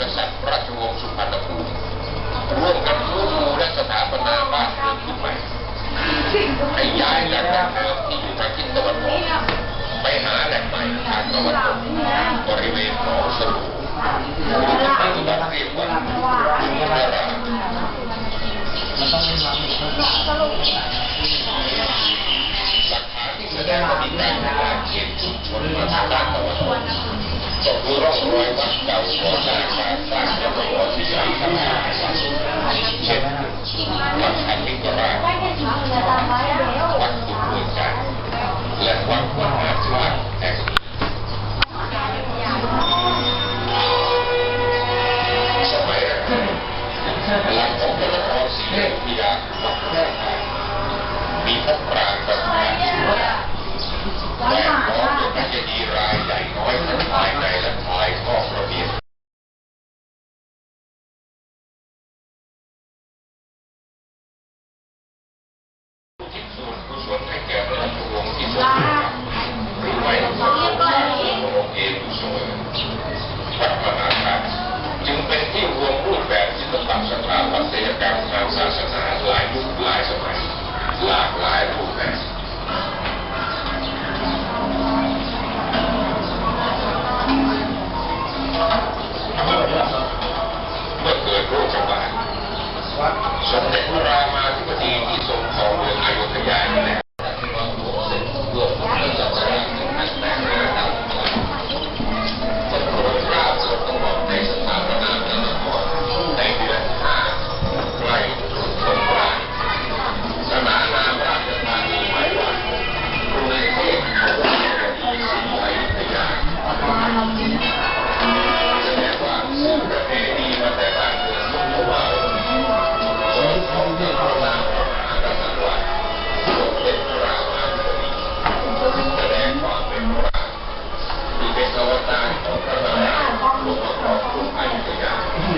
กษัตริย์ราชวงศ์สุพรรณภูมิร่วมกันฟื้นฟูและสถาปนาบ้านเมืองขึ้นใหม่ให้ย้ายจากดั้งเดิมที่อยู่ทางทิศตะวันออกไปหาแหล่งใหม่ทางตะวันตกบริเวณหนองสรุปหรือที่ปัจจุบันเรียกว่าจุฬารามมันต้องเล่นน้ำอีกเพิ่มหลักฐานที่แสดงว่ามีการขยายเขตชุมชนมาทางด้านตะวันตก ก็คือร่องรอยวัดเก่าก่อสร้างกาสร้างพระบรมศาสนาวัดเช่นวัดอนิกราชวัดสุโขทัยและวัดมหาธาตุแห่งสมัยแรกหลังของพระนครศรีอยุธยาวัดแพร่มีพระปรางประธานแวดล้อมด้วยพระเจดีย์รายใหญ่น้อยทั้งภายในและ ภายนอกระเบียงที่ส่วนกุศลให้แก่พระราชวงศ์ที่ทรงรือไว้พระองค์พระองค์เองอยู่เสมอวัดมหาธาตุจึงเป็นที่รวมรูปแบบศิลปะสถาปัตยกรรมทางศาสนาหลายยุคหลายสมัยหลากหลาย วัดสมเด็จพระรามาธิบดีที่ทรงของเมืองอโยธ